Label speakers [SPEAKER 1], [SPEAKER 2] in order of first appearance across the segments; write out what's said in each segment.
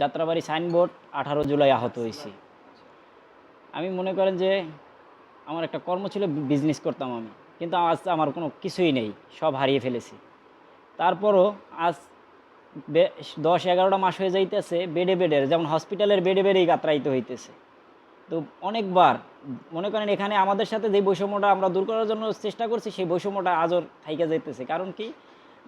[SPEAKER 1] Jatrabari signboard আঠারো জুলাই আহত হয়েছি। আমি মনে করেন যে আমার একটা কর্ম ছিল বিজনেস করতাম আমি। কিন্তু আজ আমার কোনো কিছুই নেই, সব হারিয়ে ফেলেছি। তারপরও আজ দশ এগারোটা মাস হয়ে যাইতেছে, বেডে বেডের যেমন হসপিটালের বেডে বেডেই কাতরাইতে হইতেছে। তো অনেকবার মনে করেন এখানে আমাদের সাথে যে বৈষম্যটা আমরা দূর করার জন্য চেষ্টা করছি, সেই বৈষম্যটা আজও থাইকে যাইতেছে। কারণ কি?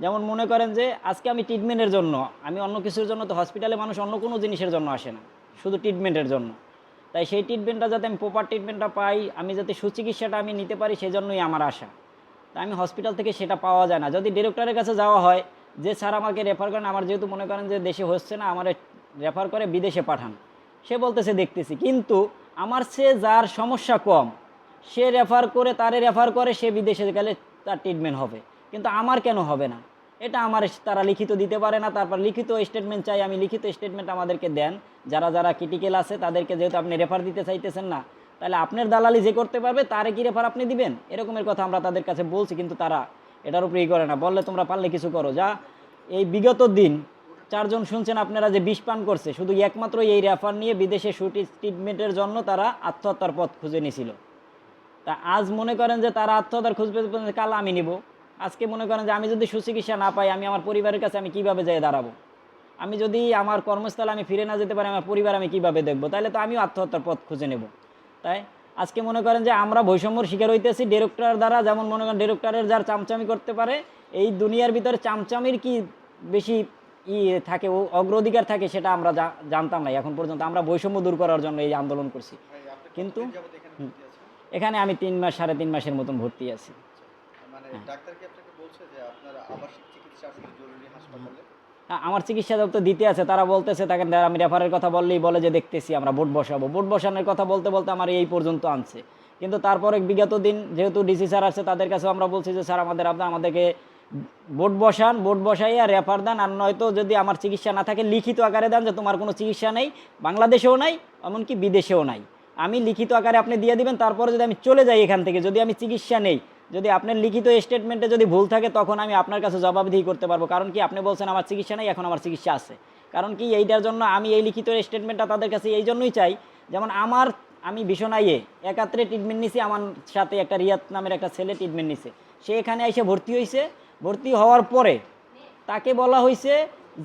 [SPEAKER 1] যেমন মনে করেন যে আজকে আমি ট্রিটমেন্টের জন্য, আমি অন্য কিছুর জন্য তো হসপিটালে মানুষ অন্য কোনো জিনিসের জন্য আসে না, শুধু ট্রিটমেন্টের জন্য। তাই সেই ট্রিটমেন্টটা যাতে আমি প্রপার ট্রিটমেন্টটা পাই, আমি যাতে সুচিকিৎসাটা আমি নিতে পারি সেজন্যই আমার আশা। তা আমি হসপিটাল থেকে সেটা পাওয়া যায় না। যদি ডিরেক্টরের কাছে যাওয়া হয়, যে স্যার আমাকে রেফার করেন, আমার যেহেতু মনে করেন যে দেশে হচ্ছে না, আমার রেফার করে বিদেশে পাঠান। সে বলতেছে, দেখতেছি। কিন্তু আমার সে যার সমস্যা কম, সে রেফার করে, তারে রেফার করে, সে বিদেশে গেলে তার ট্রিটমেন্ট হবে। কিন্তু আমার কেন হবে না? এটা আমার তারা লিখিত দিতে পারে না, তারপর লিখিত স্টেটমেন্ট চাই, আমি লিখিত স্টেটমেন্ট আমাদেরকে দেন। যারা যারা ক্রিটিক্যাল আছে, তাদেরকে যেহেতু আপনি রেফার দিতে চাইতেছেন না, তাহলে আপনার দালালি যে করতে পারবে, তারে কি রেফার আপনি দিবেন? এরকমের কথা আমরা তাদের কাছে বলছি, কিন্তু তারা এটার উপরে ই করে না। বললে তোমরা পারলে কিছু করো। যা এই বিগত দিন চারজন শুনছেন আপনারা যে বিষ পান করছে, শুধু একমাত্র এই রেফার নিয়ে বিদেশে শুটি ট্রিটমেন্টের জন্য তারা আত্মহত্যার পথ খুঁজে নিয়েছিল তা আজ মনে করেন যে তারা আত্মহত্যার খুঁজ পেতে পেতে কাল আমি নিব। আজকে মনে করেন যে আমি যদি সুচিকিৎসা না পাই আমি আমার পরিবারের কাছে আমি কীভাবে যেয়ে দাঁড়াবো? আমি যদি আমার কর্মস্থলে আমি ফিরে না যেতে পারি আমার পরিবার আমি কীভাবে দেখব? তাহলে তো আমিও আত্মহত্যার পথ খুঁজে নেব। তাই আজকে মনে করেন যে আমরা বৈষম্যর শিকার হইতেছি ডিরেক্টর দ্বারা যেমন মনে করেন ডিরেক্টরের যার চামচামি করতে পারে এই দুনিয়ার ভিতরে চামচামির কি বেশি ই থাকে ও অগ্রাধিকার থাকে সেটা আমরা জানতাম না। এখন পর্যন্ত আমরা বৈষম্য দূর করার জন্য এই আন্দোলন করছি। কিন্তু-
[SPEAKER 2] এখানে
[SPEAKER 1] আমি তিন মাস সাড়ে তিন মাসের মতন ভর্তি আছি।
[SPEAKER 2] ডাক্তার কি আপনাকে বলছে যে আপনার আবাসিক চিকিৎসা আসলে জরুরি হাসপাতালে?
[SPEAKER 1] আমার চিকিৎসা তো দিতে আছে তারা বলতেছে তাকে আমি রেফারের কথা বললেই বলে যে দেখতেছি আমরা বোট বসাবো। বোট বসানোর কথা বলতে বলতে আমার এই পর্যন্ত আনছে। কিন্তু তারপরে বিগত দিন যেহেতু ডিসি স্যার আছে তাদের কাছে আমরা বলছি যে স্যার আমাদের আপনার আমাদেরকে বোট বসান বোট বসাইয়া রেফার দেন। আর নয়তো যদি আমার চিকিৎসা না থাকে লিখিত আকারে দেন যে তোমার কোনো চিকিৎসা নেই বাংলাদেশেও নাই এমনকি বিদেশেও নাই। আমি লিখিত আকারে আপনি দিয়ে দিবেন তারপরে যদি আমি চলে যাই এখান থেকে যদি আমি চিকিৎসা নেই যদি আপনার লিখিত স্টেটমেন্টে যদি ভুল থাকে, তখন আমি আপনার কাছে জবাবদিহি করতে পারব। কারণ কি, আপনি বলছেন আমার চিকিৎসা নেই, এখন আমার চিকিৎসা আছে। কারণ কি, এইটার জন্য আমি এই লিখিত স্টেটমেন্টটা তাদের কাছে এই জন্যই চাই, যেমন আমার, আমি বিছনাইয়ে একাত্রে ট্রিটমেন্ট নিছি, আমার সাথে একটা রিয়াত নামের একটা ছেলে ট্রিটমেন্ট নিছে। সে এখানে এসে ভর্তি হয়েছে ভর্তি হওয়ার পরে তাকে বলা হয়েছে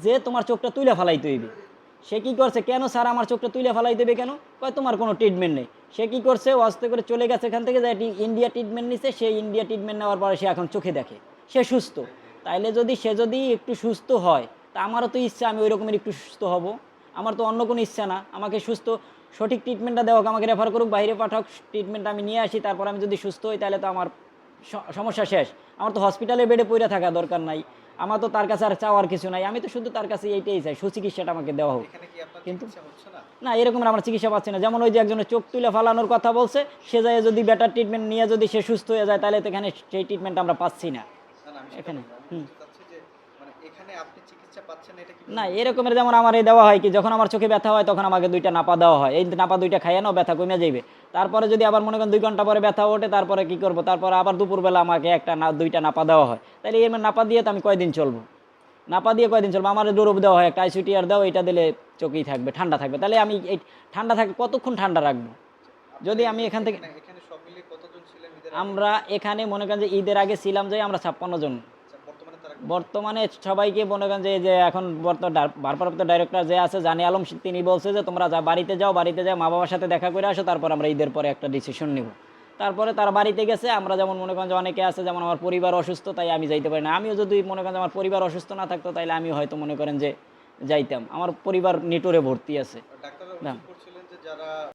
[SPEAKER 1] যে তোমার চোখটা তুলে ফেলাইতে হইবে। সে কি করছে? কেন স্যার আমার চোখটা তুলে ফেলাই দেবে কেন? কয়, তোমার কোনো ট্রিটমেন্ট নেই। সে কি করছে? অস্তে করে চলে গেছে এখান থেকে যে ইন্ডিয়া ট্রিটমেন্ট নিছে। সে ইন্ডিয়া ট্রিটমেন্ট নেওয়ার পরে সে এখন চোখে দেখে। সে সুস্থ। তাইলে যদি সে যদি একটু সুস্থ হয়, তা আমারও তো ইচ্ছা, আমি ওই রকমের একটু সুস্থ হব। আমার তো অন্য কোনো ইচ্ছা না। আমাকে সুস্থ, সঠিক ট্রিটমেন্টটা দেওয়া আমাকে রেফার করুক, বাইরে পাঠাক ট্রিটমেন্ট আমি নিয়ে আসি, তারপর আমি যদি সুস্থ হই তাহলে তো আমার সমস্যা শেষ। আমার তো হসপিটালে বেডে পড়ে থাকা দরকার নাই। আমার তো তার কাছে আর চাওয়ার কিছু নাই। আমি তো শুধু তার কাছে এইটাই চাই সুচিকিৎসাটা আমাকে দেওয়া হোক। কিন্তু-
[SPEAKER 2] না?
[SPEAKER 1] এরকম আমরা চিকিৎসা পাচ্ছি না। যেমন ওই যে একজনের চোখ তুলে ফালানোর কথা বলছে সে যায় যদি বেটার ট্রিটমেন্ট নিয়ে যদি সে সুস্থ হয়ে যায় তাহলে তো এখানে সেই ট্রিটমেন্ট আমরা পাচ্ছি না। এখানে। হুম।
[SPEAKER 2] বলতে চাচ্ছি যে মানে এখানে আপনি চিকিৎসা পাচ্ছেন না
[SPEAKER 1] এরকমের যেমন আমার এই দেওয়া হয় কি যখন আমার চোখে ব্যথা হয় তখন আমাকে দুইটা নাপা দেওয়া হয়। এই নাপা দুইটা খাইয়ে নাও ব্যথা কমে যাইবে। তারপরে যদি আবার মনে করেন দুই ঘণ্টা পরে ব্যথা ওঠে তারপরে কি করব? তারপরে আবার দুপুরবেলা আমাকে একটা না দুইটা নাপা দেওয়া হয়। তাহলে এর নাপা দিয়ে তো আমি কয়দিন চলবো? নাপা দিয়ে কয়দিন চলবো? আমার ডোরব দেওয়া হয় একটা আইসিটিআর দাও এটা দিলে চোখেই থাকবে ঠান্ডা থাকবে। তাহলে আমি এই ঠান্ডা থাকে কতক্ষণ ঠান্ডা রাখব? যদি আমি এখান থেকে? আমরা এখানে মনে করেন যে ঈদের আগে ছিলাম যে আমরা ছাপ্পান্ন জন।
[SPEAKER 2] বর্তমানে
[SPEAKER 1] সবাইকে মনে করেন যে এই যে এখন বর্তমান ভারপ্রাপ্ত ডাইরেক্টর যে আছে জানি আলম তিনি বলছে যে তোমরা যা বাড়িতে যাও বাড়িতে যাও মা বাবার সাথে দেখা করে আসো তারপর আমরা ঈদের পরে একটা ডিসিশন নিব। তারপরে তার বাড়িতে গেছে আমরা যেমন মনে করেন যে অনেকে আছে যেমন আমার পরিবার অসুস্থ তাই আমি যাইতে পারি না। আমিও যদি মনে করেন যে আমার পরিবার অসুস্থ না থাকতো তাহলে আমি হয়তো মনে করেন যে যাইতাম। আমার পরিবার নেটোরে ভর্তি আছে।